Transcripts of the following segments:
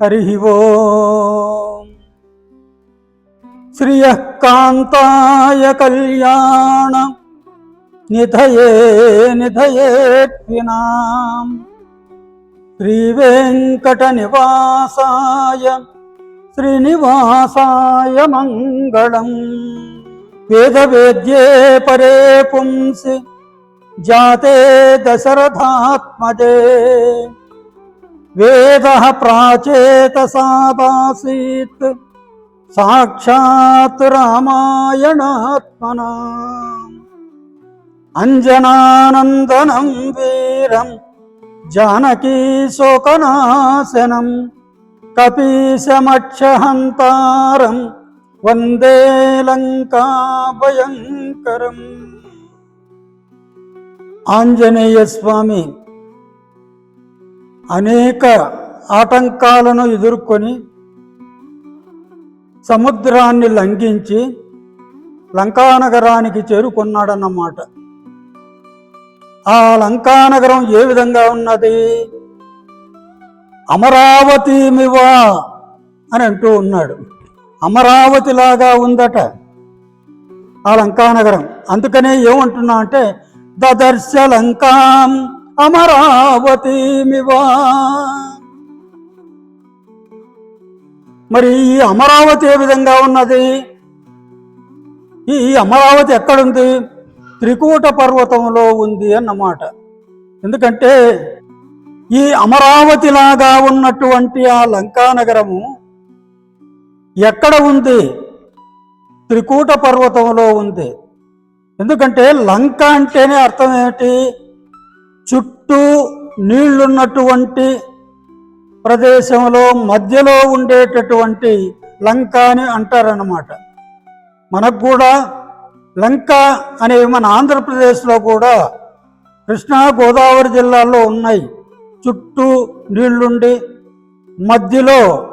హరి ఓ శ్రియ కాంతాయ కళ్యాణ నిధయే నిధయేత్వినాం శ్రీవేంకట నివాసాయ శ్రీనివాసాయ మంగళం వేదవేద్యే పరే పుంసి జాతే దశరథాత్మజే వేద ప్రాచేతసాదాసీత్ సాక్షాత్ రామాయణాత్మనా అంజనానందనం వీరం జానకీ శోకనాశనం కపీశమక్షహంతారం వందే అనేక ఆటంకాలను ఎదుర్కొని సముద్రాన్ని లంఘించి లంకానగరానికి చేరుకున్నాడన్నమాట. ఆ లంకానగరం ఏ విధంగా ఉన్నది? అమరావతి మివా అని అంటూ ఉన్నాడు. అమరావతిలాగా ఉందట ఆ లంకానగరం. అందుకనే ఏమంటున్నా అంటే దదర్శ లంకాం అమరావతిమివా? మరి ఈ అమరావతి ఏ విధంగా ఉన్నది? ఈ అమరావతి ఎక్కడుంది? త్రికూట పర్వతంలో ఉంది అన్నమాట. ఎందుకంటే ఈ అమరావతి లాగా ఉన్నటువంటి ఆ లంకా నగరము ఎక్కడ ఉంది? త్రికూట పర్వతంలో ఉంది. ఎందుకంటే లంక అంటేనే అర్థం ఏమిటి? చుట్టూ నీళ్ళున్నటువంటి ప్రదేశంలో మధ్యలో ఉండేటటువంటి లంక అని అంటారన్నమాట. మనకు కూడా లంక అనేవి మన ఆంధ్రప్రదేశ్లో కూడా కృష్ణా గోదావరి జిల్లాల్లో ఉన్నాయి. చుట్టూ నీళ్ళుండి మధ్యలో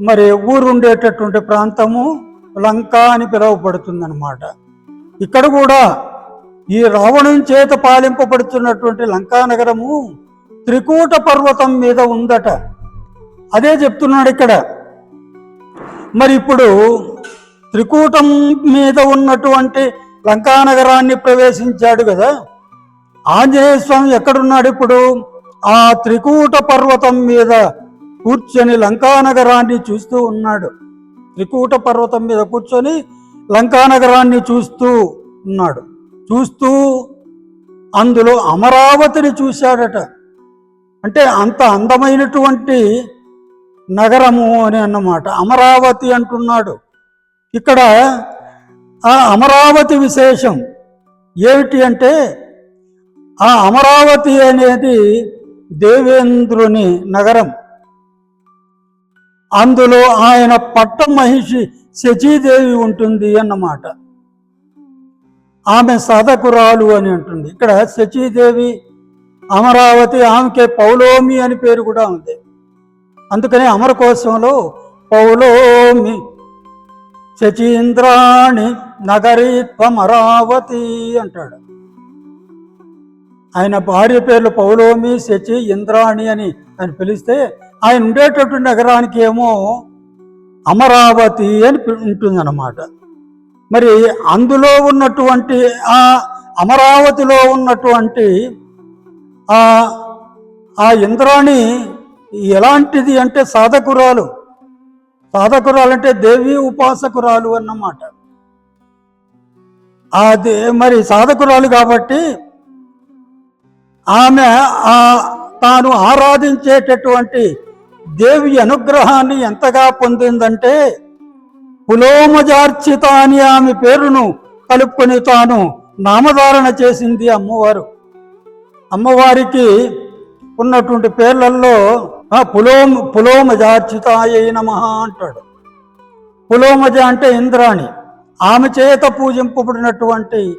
మరి ఊరు ఉండేటటువంటి ప్రాంతము లంక అని పిలువబడుతుందన్నమాట. ఇక్కడ కూడా ఈ రావణం చేత పాలింపబడుతున్నటువంటి లంకానగరము త్రికూట పర్వతం మీద ఉందట. అదే చెప్తున్నాడు ఇక్కడ. మరి ఇప్పుడు త్రికూటం మీద ఉన్నటువంటి లంకానగరాన్ని ప్రవేశించాడు కదా. ఆంజనేయ స్వామి ఎక్కడున్నాడు ఇప్పుడు? ఆ త్రికూట పర్వతం మీద కూర్చొని లంకానగరాన్ని చూస్తూ ఉన్నాడు. త్రికూట పర్వతం మీద కూర్చొని లంకానగరాన్ని చూస్తూ ఉన్నాడు. చూస్తూ అందులో అమరావతిని చూశాడట. అంటే అంత అందమైనటువంటి నగరము అని అన్నమాట. అమరావతి అంటున్నాడు. ఇక్కడ ఆ అమరావతి విశేషం ఏమిటి అంటే ఆ అమరావతి అనేది దేవేంద్రుని నగరం. అందులో ఆయన పట్ట మహిషి శచీదేవి ఉంటుంది అన్నమాట. ఆమె సాధకురాలు అని అంటుంది. ఇక్కడ శచీదేవి అమరావతి ఆమెకే పౌలోమి అని పేరు కూడా ఉంది. అందుకనే అమరకోశంలో పౌలోమి శచీంద్రాణి నగరీత్వమరావతి అంటాడు. ఆయన భార్య పేర్లు పౌలోమి శచి ఇంద్రాణి అని ఆయన పిలిస్తే ఆయన ఉండేటటువంటి నగరానికి ఏమో అమరావతి అని ఉంటుందన్నమాట. మరి అందులో ఉన్నటువంటి ఆ అమరావతిలో ఉన్నటువంటి ఆ ఆ ఇంద్రాణి ఎలాంటిది అంటే సాధకురాలు. సాధకురాలు అంటే దేవి ఉపాసకురాలు అన్నమాట. ఆ దే మరి సాధకురాలు కాబట్టి ఆమె ఆ తాను ఆరాధించేటటువంటి దేవి అనుగ్రహాన్ని ఎంతగా పొందిందంటే పులోమజార్చిత అని ఆమె పేరును కలుపుకొని తాను నామధారణ చేసింది అమ్మవారు. అమ్మవారికి ఉన్నటువంటి పేర్లలో పులోమ పులోమజార్చితాయ నమ అంటాడు. పులోమజ అంటే ఇంద్రాణి. ఆమె చేత పూజింపబడినటువంటి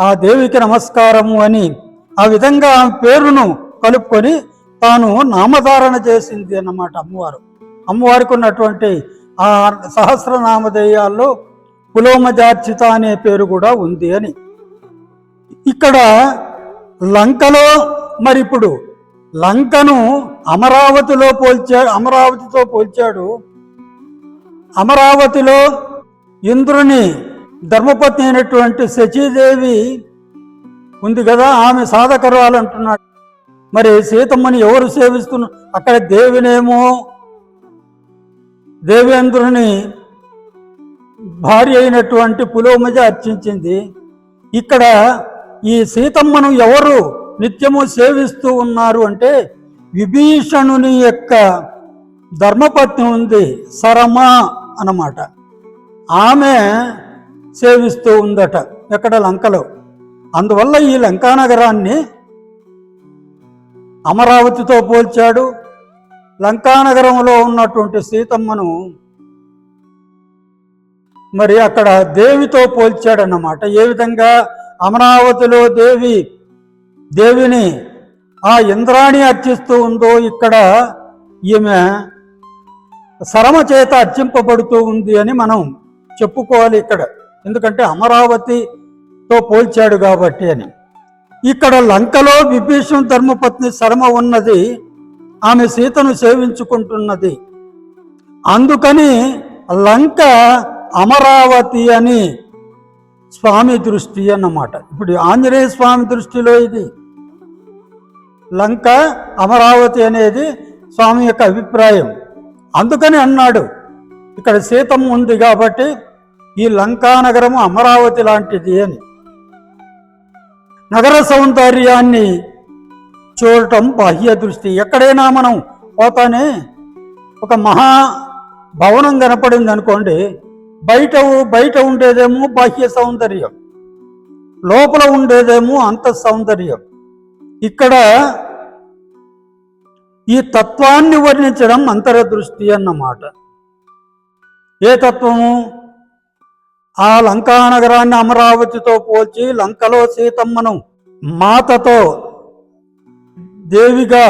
ఆ దేవికి నమస్కారము అని ఆ విధంగా ఆమె పేరును కలుపుకొని తాను నామధారణ చేసింది అన్నమాట అమ్మవారు. అమ్మవారికి ఉన్నటువంటి ఆ సహస్రనామధేయాల్లో పులోమజార్చిత అనే పేరు కూడా ఉంది అని. ఇక్కడ లంకలో మరి ఇప్పుడు లంకను అమరావతిలో పోల్చాడు అమరావతితో పోల్చాడు. అమరావతిలో ఇంద్రుని ధర్మపత్ని అయినటువంటి శచీదేవి ఉంది కదా ఆమె సాధకరాలు అంటున్నాడు. మరి సీతమ్మని ఎవరు సేవిస్తున్నారు అక్కడ దేవినేమో దేవేంద్రుని భార్య అయినటువంటి పులోమజ అర్చించింది. ఇక్కడ ఈ సీతమ్మను ఎవరు నిత్యము సేవిస్తూ ఉన్నారు అంటే విభీషణుని యొక్క ధర్మపత్ని ఉంది సరమ అన్నమాట. ఆమె సేవిస్తూ ఉందట ఎక్కడ లంకలో. అందువల్ల ఈ లంకానగరాన్ని అమరావతితో పోల్చాడు. లంకానగరంలో ఉన్నటువంటి సీతమ్మను మరి అక్కడ దేవితో పోల్చాడన్నమాట. ఏ విధంగా? అమరావతిలో దేవి దేవిని ఆ ఇంద్రాణి అర్చిస్తూ ఉందో ఇక్కడ ఈమె సరమ చేత అర్చింపబడుతూ ఉంది అని మనం చెప్పుకోవాలి ఇక్కడ. ఎందుకంటే అమరావతితో పోల్చాడు కాబట్టి అని. ఇక్కడ లంకలో విభీషణ ధర్మపత్ని శరమ ఉన్నది ఆమె సీతను సేవించుకుంటున్నది. అందుకని లంక అమరావతి అని స్వామి దృష్టి అన్నమాట. ఇప్పుడు ఆంజనేయ స్వామి దృష్టిలో ఇది. లంక అమరావతి అనేది స్వామి యొక్క అభిప్రాయం. అందుకని అన్నాడు. ఇక్కడ సీతం ఉంది కాబట్టి ఈ లంకా నగరము అమరావతి లాంటిది అని. నగర సౌందర్యాన్ని చూడటం బాహ్య దృష్టి. ఎక్కడైనా మనం పోతానే ఒక మహా భవనం కనపడింది అనుకోండి బయట బయట ఉండేదేమో బాహ్య సౌందర్యం. లోపల ఉండేదేమో అంత సౌందర్యం. ఇక్కడ ఈ తత్వాన్ని వర్ణించడం అంతరదృష్టి అన్నమాట. ఏ తత్వము? ఆ లంకా నగరాన్ని అమరావతితో పోల్చి లంకలో సీతమ్మను మాతతో దేవిగా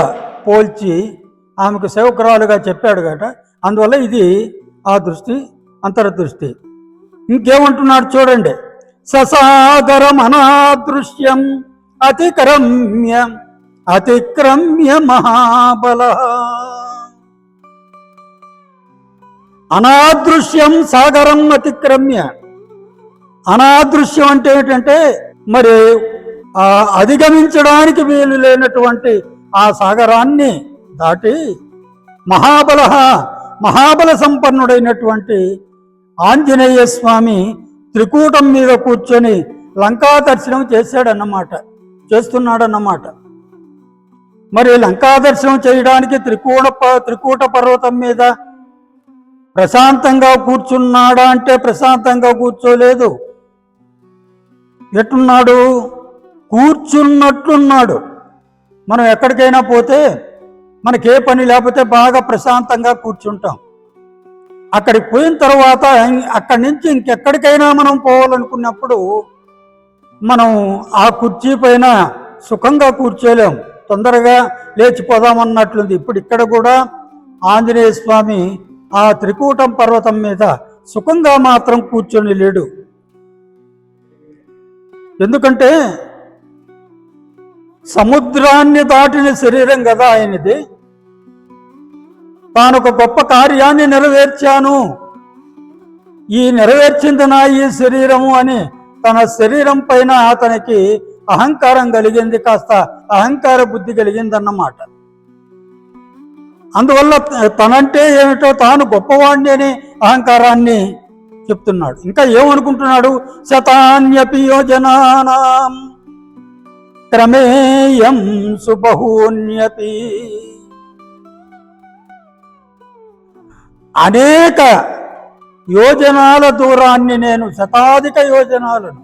పోల్చి ఆమెకు సేవకురాలుగా చెప్పాడు గట. అందువల్ల ఇది ఆ దృష్టి అంతర్దృష్టి. ఇంకేమంటున్నాడు చూడండి. ససాగరం అనాదృశ్యం అతిక్రమ్య అతిక్రమ్య మహాబల అనాదృశ్యం సాగరం అతిక్రమ్య. అనాదృశ్యం అంటే ఏంటంటే మరి ఆ అధిగమించడానికి వీలు లేనటువంటి ఆ సాగరాన్ని దాటి మహాబల మహాబల సంపన్నుడైనటువంటి ఆంజనేయ స్వామి త్రికూటం మీద కూర్చొని లంకా దర్శనం చేశాడన్నమాట చేస్తున్నాడన్నమాట. మరి లంకా దర్శనం చేయడానికి త్రికూట ప- త్రికూట పర్వతం మీద ప్రశాంతంగా కూర్చున్నాడా అంటే ప్రశాంతంగా కూర్చోలేదు. ఎట్టున్నాడు? కూర్చున్నట్లున్నాడు. మనం ఎక్కడికైనా పోతే మనకే పని లేకపోతే బాగా ప్రశాంతంగా కూర్చుంటాం. అక్కడికి పోయిన తర్వాత అక్కడి నుంచి ఇంకెక్కడికైనా మనం పోవాలనుకున్నప్పుడు మనం ఆ కుర్చీ పైన సుఖంగా కూర్చోలేం. తొందరగా లేచిపోదామన్నట్లుంది. ఇప్పుడు ఇక్కడ కూడా ఆంజనేయ స్వామి ఆ త్రికూటం పర్వతం మీద సుఖంగా మాత్రం కూర్చొని లేడు. ఎందుకంటే సముద్రాన్ని దాటిన శరీరం కదా ఆయనది. తాను ఒక గొప్ప కార్యాన్ని నెరవేర్చాను. ఈ నెరవేర్చింది నా ఈ శరీరము అని తన శరీరం పైన అతనికి అహంకారం కలిగింది కాస్త అహంకార బుద్ధి కలిగిందన్నమాట. అందువల్ల తనంటే ఏమిటో తాను గొప్పవాణ్ణి అని అహంకారాన్ని చెప్తున్నాడు. ఇంకా ఏమనుకుంటున్నాడు? శతాన్యపి యోజనానాం. క్రమేయం సుబహూన్యతి. అనేక యోజనాల దూరాన్ని నేను శతాధిక యోజనాలను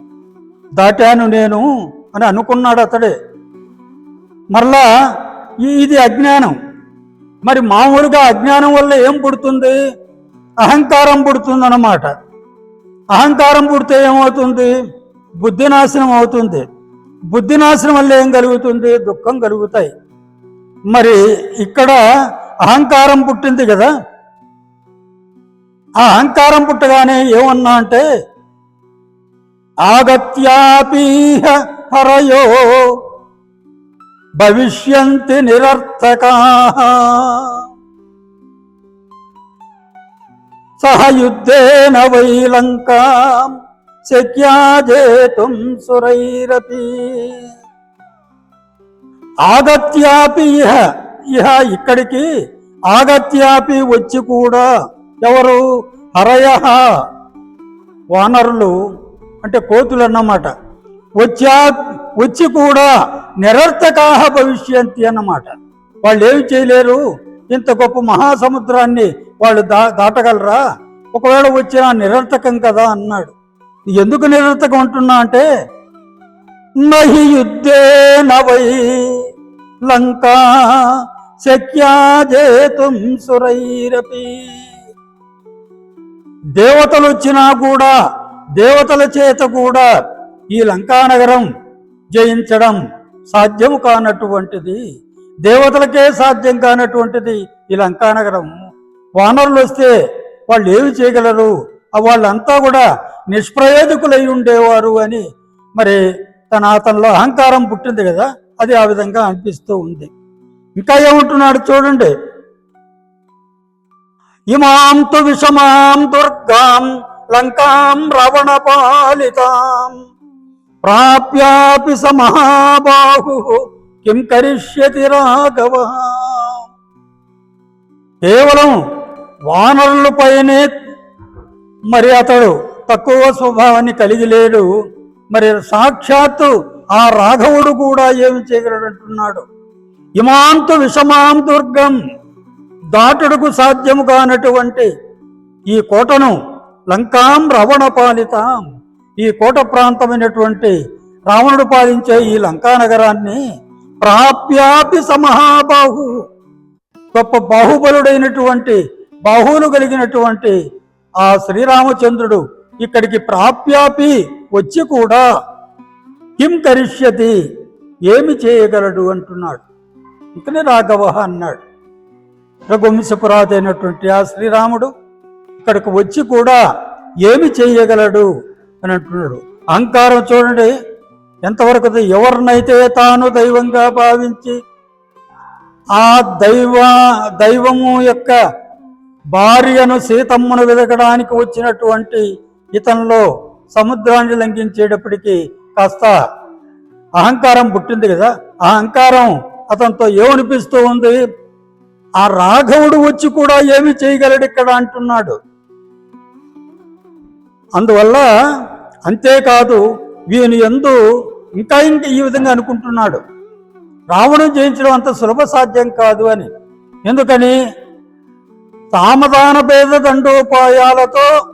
దాటాను నేను అని అనుకున్నాడు అతడే. మరలా ఇది అజ్ఞానం. మరి మామూలుగా అజ్ఞానం వల్ల ఏం పుడుతుంది? అహంకారం పుడుతుంది అన్నమాట అహంకారం పుడితే ఏమవుతుంది? బుద్ధి నాశనం అవుతుంది. బుద్ధి నాశనం వల్ల ఏం కలుగుతుంది? దుఃఖం కలుగుతాయి. మరి ఇక్కడ అహంకారం పుట్టింది కదా? ఆ అహంకారం పుట్టగానే ఏమన్నా అంటే ఆగత్యాపీహ పరయో భవిష్యంతి నిరర్థకా. సహ యుద్ధేన వై లంకాం సురైరపి ఆగత్యాపి ఇహ ఇహ ఇక్కడికి ఆగత్యాపి వచ్చి కూడా ఎవరు హరయ వానరులు అంటే కోతులు అన్నమాట వచ్చా వచ్చి కూడా నిరర్థకాహ భవిష్యంతి అన్నమాట. వాళ్ళు ఏమి చేయలేరు? ఇంత గొప్ప మహాసముద్రాన్ని వాళ్ళు దా దాటగలరా? ఒకవేళ వచ్చినా నిరర్థకం కదా అన్నాడు. ఎందుకు నిరర్థకం అంటున్నా అంటే నహి యుద్ధే నవై లంకా శక్యాజేతుం సురైరపి. దేవతలు వచ్చినా కూడా దేవతల చేత కూడా ఈ లంకానగరం జయించడం సాధ్యము కానటువంటిది దేవతలకే సాధ్యం కానటువంటిది ఈ లంకానగరం. వానరులు వస్తే వాళ్ళు ఏమి చేయగలరు? వాళ్ళంతా కూడా నిష్ప్రయోజకులై ఉండేవారు అని మరి తన అతనిలో అహంకారం పుట్టింది కదా అది ఆ విధంగా అనిపిస్తూ ఉంది. ఇంకా ఏమంటున్నాడు చూడండి. ఇమాం తు విషమాం దుర్గాం లంకాం రావణ పాలితాం ప్రాప్యాపి స మహాబాహు కిం కరిష్యతి రాఘవ. కేవలం వానరులపైనే మరి అతడు తక్కువ స్వభావాన్ని కలిగి లేడు. మరి సాక్షాత్తు ఆ రాఘవుడు కూడా ఏమి చేయగలడంటున్నాడు ఇమాంతు విషమాం దుర్గం దాటుడుకు సాధ్యము కానటువంటి ఈ కోటను లంకాం రవణ పాలితాం. ఈ కోట ప్రాంతమైనటువంటి రావణుడు పాలించే ఈ లంకా నగరాన్ని ప్రాప్యాపి సమహాబాహు. గొప్ప బాహుబలుడైనటువంటి బాహువులు కలిగినటువంటి ఆ శ్రీరామచంద్రుడు ఇక్కడికి ప్రాప్యాపి వచ్చి కూడా కిం కరిష్యతి? ఏమి చేయగలడు? అంటున్నాడు. ఇంకనే రాఘవ అన్నాడు. రఘువంశపురాతి అయినటువంటి ఆ శ్రీరాముడు ఇక్కడికి వచ్చి కూడా ఏమి చేయగలడు? అని అంటున్నాడు. అహంకారం చూడండి. ఎంతవరకు ఎవరినైతే తాను దైవంగా భావించి ఆ దైవ దైవము యొక్క భార్యను సీతమ్మను వెదకడానికి వచ్చినటువంటి ఇతనిలో సముద్రాన్ని లంఘించేటప్పటికీ కాస్త అహంకారం పుట్టింది కదా. ఆ అహంకారం అతనితో ఏమనిపిస్తూ ఉంది? ఆ రాఘవుడు వచ్చి కూడా ఏమి చేయగలడు ఇక్కడ అంటున్నాడు. అందువల్ల అంతేకాదు వీని ఎందు ఇంకా ఇంకా ఈ విధంగా అనుకుంటున్నాడు. రావణం జయించడం అంత సులభ సాధ్యం కాదు అని. ఎందుకని? సామధాన భేద దండోపాయాలతో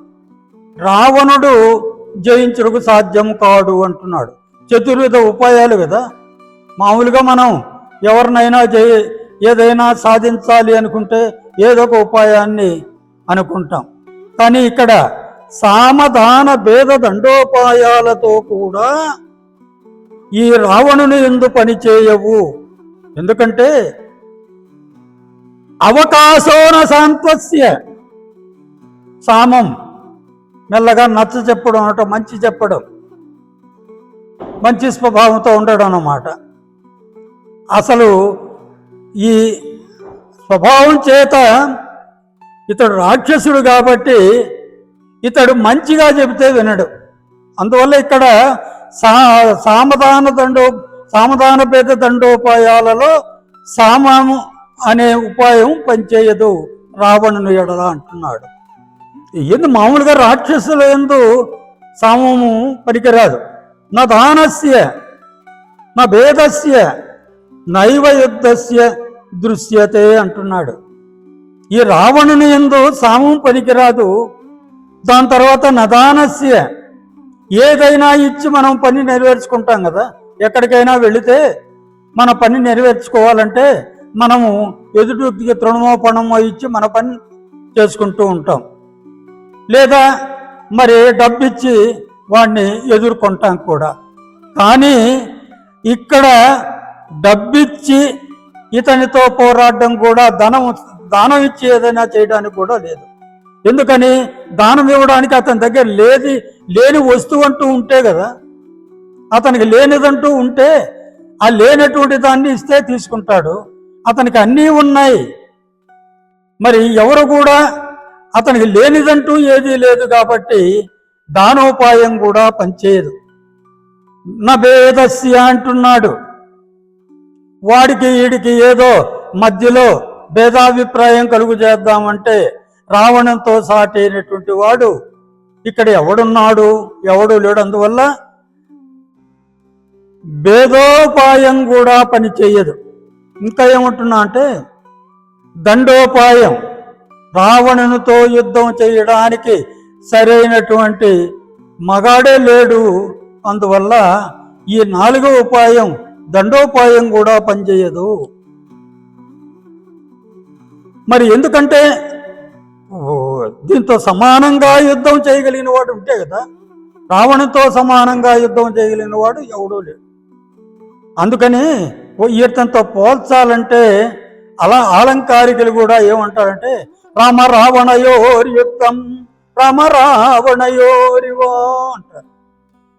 రావణుడు జయించుటకు సాధ్యం కాడు అంటున్నాడు. చతుర్విధ ఉపాయాలు కదా. మామూలుగా మనం ఎవరినైనా జయ ఏదైనా సాధించాలి అనుకుంటే ఏదో ఒక ఉపాయాన్ని అనుకుంటాం. కానీ ఇక్కడ సామధాన భేద దండోపాయాలతో కూడా ఈ రావణుని ఎందు పని చేయవు. ఎందుకంటే అవకాశోన సాంత్వస్య సామం మెల్లగా నచ్చ చెప్పడం అనటం మంచి చెప్పడం మంచి స్వభావంతో ఉండడం అన్నమాట. అసలు ఈ స్వభావం చేత ఇతడు రాక్షసుడు కాబట్టి ఇతడు మంచిగా చెబితే వినడు. అందువల్ల ఇక్కడ సా సామధాన దండో సామధాన భేద దండోపాయాలలో సామాము అనే ఉపాయం పనిచేయదు. రావణుని ఎడల అంటున్నాడు. ఎందు మామూలుగా రాక్షసుల ఎందు సామము పనికిరాదు నా దానస్య నా భేదస్య నైవ యుద్ధస్య దృశ్యతే అంటున్నాడు. ఈ రావణుని ఎందు సామం పనికిరాదు దాని తర్వాత నదానస్య ఏదైనా ఇచ్చి మనం పని నెరవేర్చుకుంటాం కదా. ఎక్కడికైనా వెళితే మన పని నెరవేర్చుకోవాలంటే మనము ఎదుటికి తృణమో పణమో ఇచ్చి మన పని చేసుకుంటూ ఉంటాం. లేదా మరి డబ్బు ఇచ్చి వాడిని ఎదుర్కొంటాం కూడా. కానీ ఇక్కడ డబ్బిచ్చి ఇతనితో పోరాడడం కూడా ధనం దానం ఇచ్చి ఏదైనా చేయడానికి కూడా లేదు. ఎందుకని దానం ఇవ్వడానికి అతని దగ్గర లేది లేని వస్తువు అంటూ ఉంటే కదా అతనికి లేనిదంటూ ఉంటే ఆ లేనటువంటి దాన్ని ఇస్తే తీసుకుంటాడు. అతనికి అన్నీ ఉన్నాయి. మరి ఎవరు కూడా అతనికి లేనిదంటూ ఏదీ లేదు కాబట్టి దానోపాయం కూడా పనిచేయదు. నభేదస్య అంటున్నాడు. వాడికి వీడికి ఏదో మధ్యలో భేదాభిప్రాయం కలుగు చేద్దామంటే రావణంతో సాటైనటువంటి వాడు ఇక్కడ ఎవడున్నాడు ఎవడు లేడు అందువల్ల భేదోపాయం కూడా పని చేయదు ఇంకా ఏమంటున్నా అంటే దండోపాయం. రావణునితో యుద్ధం చేయడానికి సరైనటువంటి మగాడే లేడు. అందువల్ల ఈ నాలుగో ఉపాయం దండోపాయం కూడా పనిచేయదు. మరి ఎందుకంటే ఓ, దీంతో సమానంగా యుద్ధం చేయగలిగిన వాడు ఉంటే కదా రావణుతో సమానంగా యుద్ధం చేయగలిగిన వాడు ఎవడూ లేడు. అందుకని ఓ ఈతనితో పోల్చాలంటే అలా ఆలంకారికలు కూడా ఏమంటారంటే రామ రావణయోరి యుద్ధం రామ రావణయోరివో అంటారు.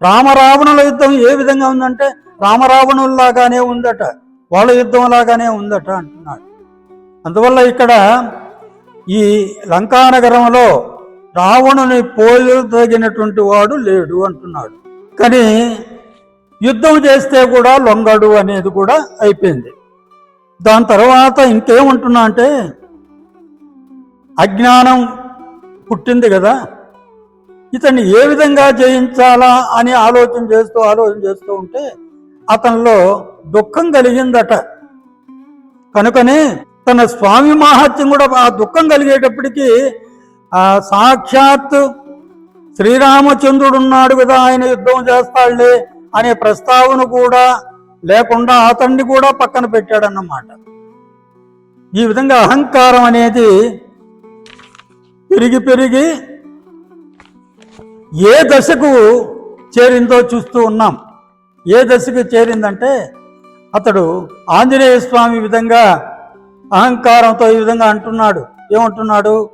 రామ రావణుల యుద్ధం ఏ విధంగా ఉందంటే రామరావణుల్లాగానే ఉందట వాళ్ళ యుద్ధం లాగానే ఉందట అంటున్నాడు. అందువల్ల ఇక్కడ ఈ లంకానగరంలో రావణుని పోలిదగినటువంటి వాడు లేడు అంటున్నాడు. కానీ యుద్ధం చేస్తే కూడా లొంగడు అనేది కూడా అయిపోయింది. దాని తర్వాత ఇంకేమంటున్నా అంటే అజ్ఞానం పుట్టింది కదా. ఇతన్ని ఏ విధంగా జయించాలా అని ఆలోచన చేస్తూ ఆలోచన చేస్తూ ఉంటే అతనిలో దుఃఖం కలిగిందట. కనుకనే తన స్వామి మహాత్యం కూడా ఆ దుఃఖం కలిగేటప్పటికీ ఆ సాక్షాత్ శ్రీరామచంద్రుడు ఉన్నాడు కదా ఆయన యుద్ధం చేస్తాడులే అనే ప్రస్తావన కూడా లేకుండా అతన్ని కూడా పక్కన పెట్టాడన్నమాట. ఈ విధంగా అహంకారం అనేది పెరిగి పెరిగి ఏ దశకు చేరిందో చూస్తూ ఉన్నాం. ఏ దశకు చేరిందంటే అతడు ఆంజనేయ స్వామి విధంగా అహంకారంతో ఈ విధంగా అంటున్నాడు. ఏమంటున్నాడు?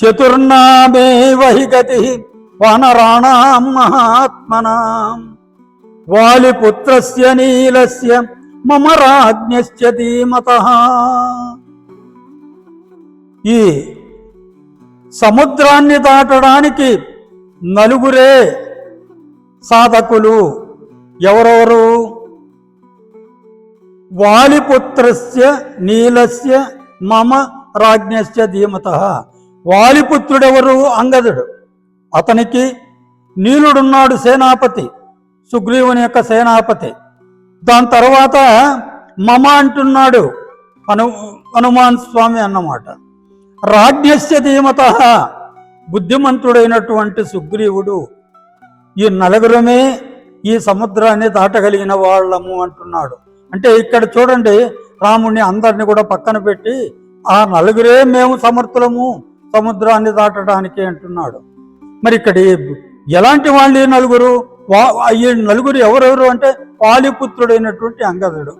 చతుర్నామే వహి గతి వానరాణాం మహాత్మనాం. వాలిపుత్రస్య నీలస్య మమ రాజ్ఞశ్చ ధీమత. ఈ సముద్రాన్ని దాటడానికి నలుగురే సాధకులు ఎవరెవరు? వాలిపుత్రస్య నీలస్య మమ రాజ్ఞస్య ధీమత. వాలిపుత్రుడెవరు? అంగదుడు. అతనికి నీలుడున్నాడు సేనాపతి. సుగ్రీవుని యొక్క సేనాపతి. దాని తర్వాత మమ అంటున్నాడు హను హనుమాన్ స్వామి అన్నమాట. రాజ్యస్య ధీమత బుద్ధిమంతుడైనటువంటి సుగ్రీవుడు ఈ నలుగురమే ఈ సముద్రాన్ని దాటగలిగిన వాళ్ళము అంటున్నాడు. అంటే ఇక్కడ చూడండి రాముణ్ణి అందరిని కూడా పక్కన పెట్టి ఆ నలుగురే మేము సమర్థులము సముద్రాన్ని దాటడానికి అంటున్నాడు. మరి ఇక్కడ ఎలాంటి వాళ్ళు ఈ నలుగురు? ఈ నలుగురు ఎవరెవరు అంటే పాలిపుత్రుడైనటువంటి అంగదుడు.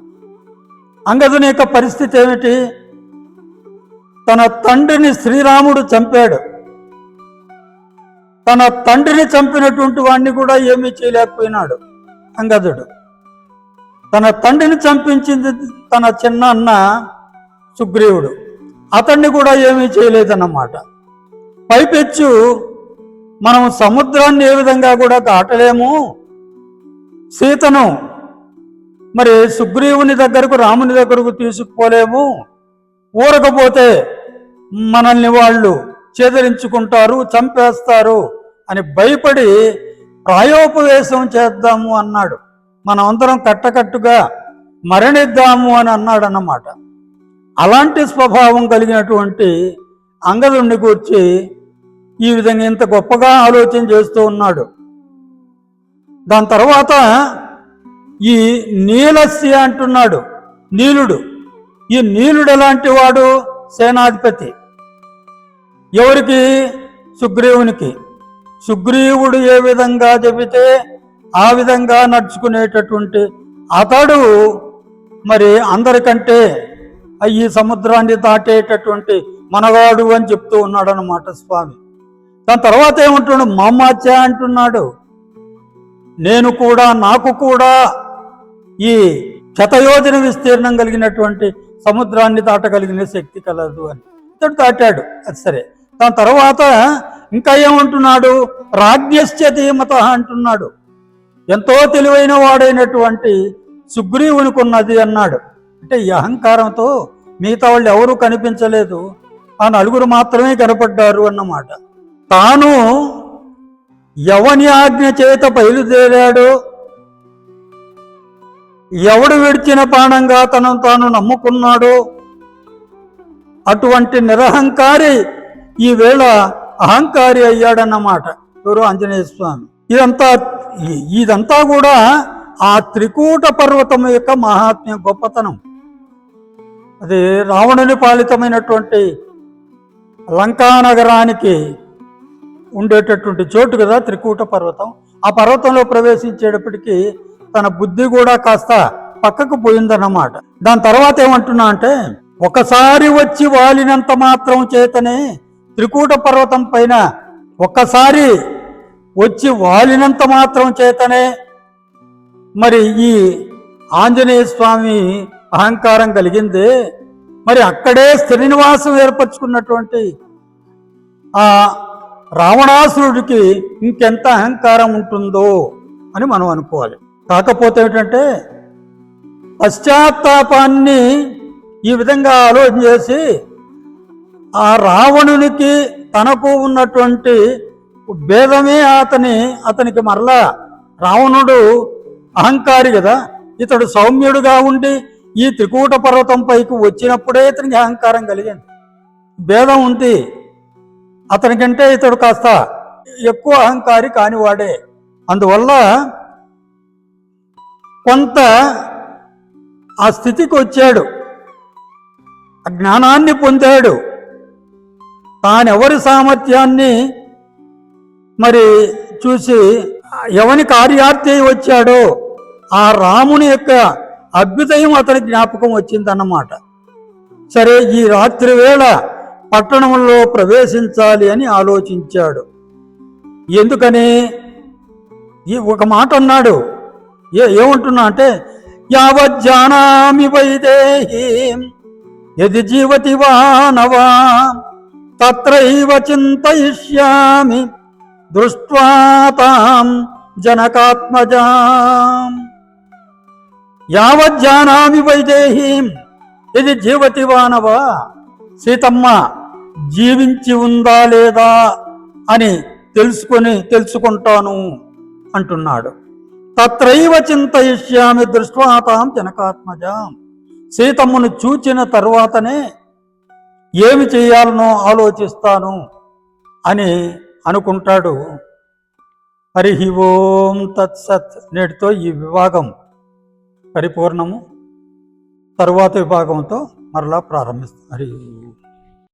అంగదుని యొక్క పరిస్థితి ఏమిటి? తన తండ్రిని శ్రీరాముడు చంపాడు. తన తండ్రిని చంపినటువంటి వాడిని కూడా ఏమీ చేయలేకపోయినాడు అంగదుడు. తన తండ్రిని చంపించింది తన చిన్న అన్న సుగ్రీవుడు. అతన్ని కూడా ఏమీ చేయలేదన్నమాట. పైపెచ్చు మనం సముద్రాన్ని ఏ విధంగా కూడా దాటలేము. సీతను మరి సుగ్రీవుని దగ్గరకు రాముని దగ్గరకు తీసుకుపోలేము. ఊరకపోతే మనల్ని వాళ్ళు చేదరించుకుంటారు చంపేస్తారు అని భయపడి ప్రాయోపవేశం చేద్దాము అన్నాడు. మనం అందరం కట్టకట్టుగా మరణిద్దాము అని అన్నాడు అన్నమాట అలాంటి స్వభావం కలిగినటువంటి అంగదుణ్ణి కూర్చి ఈ విధంగా ఇంత గొప్పగా ఆలోచన చేస్తూ ఉన్నాడు. దాని తర్వాత ఈ నీలస్య అంటున్నాడు నీలుడు. ఈ నీలుడు ఎలాంటి వాడు? సేనాధిపతి. ఎవరికి? సుగ్రీవునికి. సుగ్రీవుడు ఏ విధంగా చెబితే ఆ విధంగా నడుచుకునేటటువంటి అతడు మరి అందరికంటే ఈ సముద్రాన్ని దాటేటటువంటి మనగాడు అని చెప్తూ ఉన్నాడు అన్నమాట స్వామి. దాని తర్వాత ఏమంటున్నాడు? మామాచ అంటున్నాడు. నేను కూడా నాకు కూడా ఈ శతయోజన విస్తీర్ణం కలిగినటువంటి సముద్రాన్ని దాటగలిగిన శక్తి కలదు అని. ఇతడు దాటాడు. అది సరే. దాని తర్వాత ఇంకా ఏమంటున్నాడు? రాజ్ఞశ్చ ధీమత అంటున్నాడు. ఎంతో తెలివైన వాడైనటువంటి సుగ్రీవునికున్నది అన్నాడు. అంటే ఈ అహంకారంతో మిగతా వాళ్ళు ఎవరూ కనిపించలేదు. ఆ నలుగురు మాత్రమే కనపడ్డారు అన్నమాట. తాను ఎవని ఆజ్ఞ చేత బయలుదేరాడో. ఎవడు విడిచిన బాణంగా తనను తాను నమ్ముకున్నాడో అటువంటి నిరహంకారి ఈవేళ అహంకారి అయ్యాడన్నమాట. ఎవరు ఆంజనేయ స్వామి. ఇదంతా ఇదంతా కూడా ఆ త్రికూట పర్వతం యొక్క మహాత్మ్య గొప్పతనం. అది రావణుని పాలితమైనటువంటి లంకా నగరానికి ఉండేటటువంటి చోటు కదా త్రికూట పర్వతం. ఆ పర్వతంలో ప్రవేశించేటప్పటికీ తన బుద్ధి కూడా కాస్త పక్కకు పోయిందన్నమాట. దాని తర్వాత ఏమంటున్నా అంటే ఒకసారి వచ్చి వాలినంత మాత్రం చేతనే త్రికూట పర్వతం పైన ఒక్కసారి వచ్చి వాలినంత మాత్రం చేతనే మరి ఈ ఆంజనేయ స్వామి అహంకారం కలిగింది. మరి అక్కడే శ్రీనివాసం ఏర్పరచుకున్నటువంటి ఆ రావణాసురుడికి ఇంకెంత అహంకారం ఉంటుందో అని మనం అనుకోవాలి. కాకపోతే ఏంటంటే పశ్చాత్తాపాన్ని ఈ విధంగా ఆలోచన చేసి ఆ రావణునికి తనకు ఉన్నటువంటి భేదమే అతని అతనికి మరలా రావణుడు అహంకారి కదా. ఇతడు సౌమ్యుడుగా ఉండి ఈ త్రికూట పర్వతం పైకి వచ్చినప్పుడే ఇతనికి అహంకారం కలిగింది. భేదం ఉంది. అతనికంటే ఇతడు కాస్త ఎక్కువ అహంకారి కానివాడే. అందువల్ల కొంత ఆ స్థితికి వచ్చాడు. జ్ఞానాన్ని పొందాడు. తానెవరి సామర్థ్యాన్ని మరి చూసి ఎవని కార్యార్థి వచ్చాడో ఆ రాముని యొక్క అభ్యుదయం అతని జ్ఞాపకం వచ్చిందన్నమాట. సరే ఈ రాత్రి వేళ పట్టణంలో ప్రవేశించాలి అని ఆలోచించాడు. ఎందుకని? ఈ ఒక మాట అన్నాడు. ఏ ఏమంటున్నా అంటే యావజ్జానామి వైదేహి యది జీవతి వానవా తత్రైవ చింతయిష్యామి దృష్ట్వా తాం జనకాత్మజాం. యావజ్జానామి వైదేహీం ఇది జీవతి వానవా సీతమ్మ జీవించి ఉందా లేదా అని తెలుసుకొని తెలుసుకుంటాను అంటున్నాడు. తత్రైవ చింతయిష్యామి దృష్ట్వాతాం జనకాత్మజాం సీతమ్మను చూచిన తర్వాతనే ఏమి చేయాలనో ఆలోచిస్తాను అని అనుకుంటాడు. హరి ఓం తత్సత్ నేటితో ఈ విభాగం పరిపూర్ణము. తరువాత విభాగంతో మరలా ప్రారంభిస్తాం. హరి